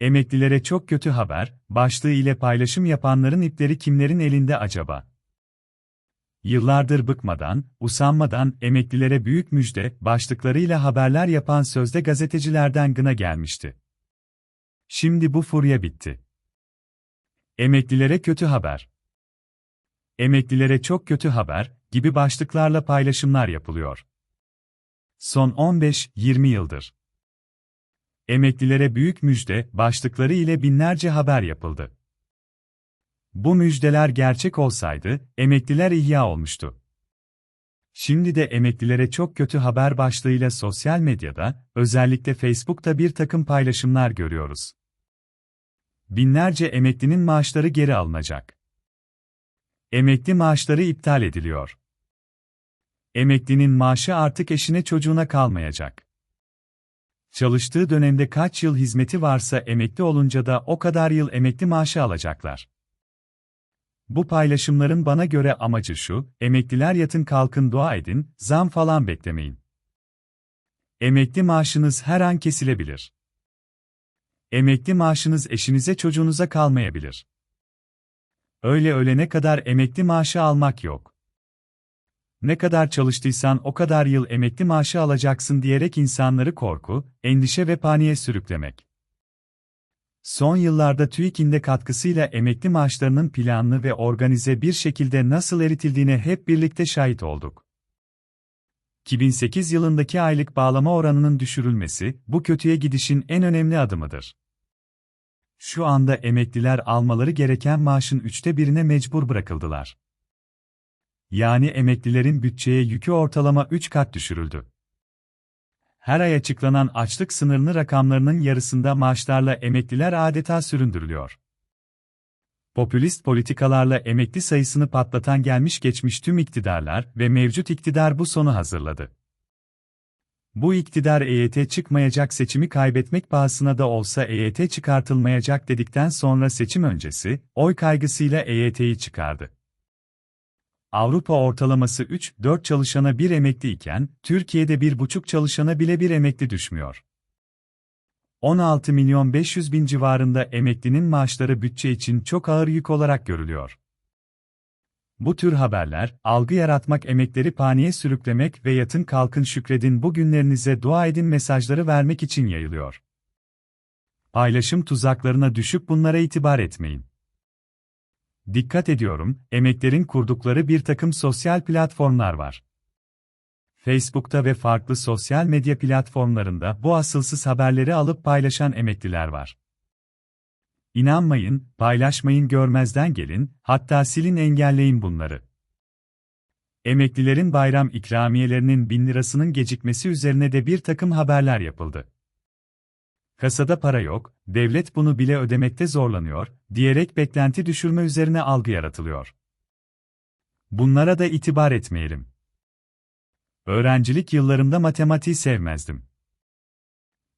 Emeklilere çok kötü haber, başlığı ile paylaşım yapanların ipleri kimlerin elinde acaba? Yıllardır bıkmadan, usanmadan emeklilere büyük müjde başlıklarıyla haberler yapan sözde gazetecilerden gına gelmişti. Şimdi bu furya bitti. Emeklilere kötü haber. Emeklilere çok kötü haber gibi başlıklarla paylaşımlar yapılıyor. Son 15-20 yıldır. Emeklilere büyük müjde başlıkları ile binlerce haber yapıldı. Bu müjdeler gerçek olsaydı, emekliler ihya olmuştu. Şimdi de emeklilere çok kötü haber başlığıyla sosyal medyada, özellikle Facebook'ta bir takım paylaşımlar görüyoruz. Binlerce emeklinin maaşları geri alınacak. Emekli maaşları iptal ediliyor. Emeklinin maaşı artık eşine çocuğuna kalmayacak. Çalıştığı dönemde kaç yıl hizmeti varsa emekli olunca da o kadar yıl emekli maaşı alacaklar. Bu paylaşımların bana göre amacı şu, emekliler yatın kalkın dua edin, zam falan beklemeyin. Emekli maaşınız her an kesilebilir. Emekli maaşınız eşinize çocuğunuza kalmayabilir. Öyle ölene kadar emekli maaşı almak yok. Ne kadar çalıştıysan o kadar yıl emekli maaşı alacaksın diyerek insanları korku, endişe ve paniğe sürüklemek. Son yıllarda TÜİK'in de katkısıyla emekli maaşlarının planlı ve organize bir şekilde nasıl eritildiğine hep birlikte şahit olduk. 2008 yılındaki aylık bağlama oranının düşürülmesi, bu kötüye gidişin en önemli adımıdır. Şu anda emekliler almaları gereken maaşın üçte birine mecbur bırakıldılar. Yani emeklilerin bütçeye yükü ortalama 3 kat düşürüldü. Her ay açıklanan açlık sınırını rakamlarının yarısında maaşlarla emekliler adeta süründürülüyor. Popülist politikalarla emekli sayısını patlatan gelmiş geçmiş tüm iktidarlar ve mevcut iktidar bu sonu hazırladı. Bu iktidar EYT çıkmayacak seçimi kaybetmek pahasına da olsa EYT çıkartılmayacak dedikten sonra seçim öncesi, oy kaygısıyla EYT'yi çıkardı. Avrupa ortalaması 3-4 çalışana bir emekli iken, Türkiye'de 1,5 çalışana bile bir emekli düşmüyor. 16 milyon 500 bin civarında emeklinin maaşları bütçe için çok ağır yük olarak görülüyor. Bu tür haberler, algı yaratmak emekleri paniğe sürüklemek ve yatın kalkın şükredin bugünlerinize dua edin mesajları vermek için yayılıyor. Paylaşım tuzaklarına düşüp bunlara itibar etmeyin. Dikkat ediyorum, emeklerin kurdukları bir takım sosyal platformlar var. Facebook'ta ve farklı sosyal medya platformlarında bu asılsız haberleri alıp paylaşan emekliler var. İnanmayın, paylaşmayın görmezden gelin, hatta silin engelleyin bunları. Emeklilerin bayram ikramiyelerinin bin lirasının gecikmesi üzerine de bir takım haberler yapıldı. Kasada para yok, devlet bunu bile ödemekte zorlanıyor, diyerek beklenti düşürme üzerine algı yaratılıyor. Bunlara da itibar etmeyelim. Öğrencilik yıllarımda matematiği sevmezdim.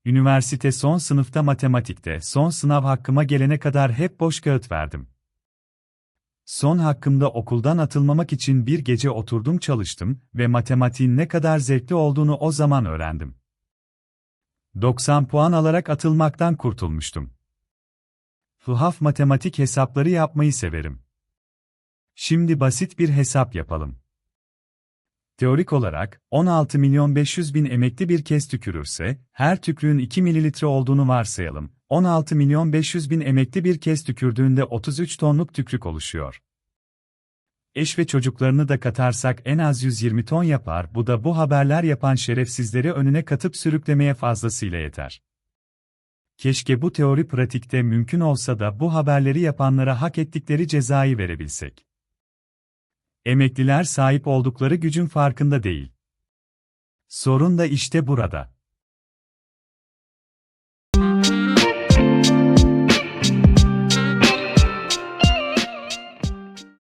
Üniversite son sınıfta matematikte son sınav hakkıma gelene kadar hep boş kağıt verdim. Son hakkımda okuldan atılmamak için bir gece oturdum çalıştım ve matematiğin ne kadar zevkli olduğunu o zaman öğrendim. 90 puan alarak atılmaktan kurtulmuştum. Tuhaf matematik hesapları yapmayı severim. Şimdi basit bir hesap yapalım. Teorik olarak, 16 milyon 500 bin emekli bir kez tükürürse, her tükrüğün 2 mililitre olduğunu varsayalım. 16 milyon 500 bin emekli bir kez tükürdüğünde 33 tonluk tükrük oluşuyor. Eş ve çocuklarını da katarsak en az 120 ton yapar, bu da bu haberler yapan şerefsizleri önüne katıp sürüklemeye fazlasıyla yeter. Keşke bu teori pratikte mümkün olsa da bu haberleri yapanlara hak ettikleri cezayı verebilsek. Emekliler sahip oldukları gücün farkında değil. Sorun da işte burada.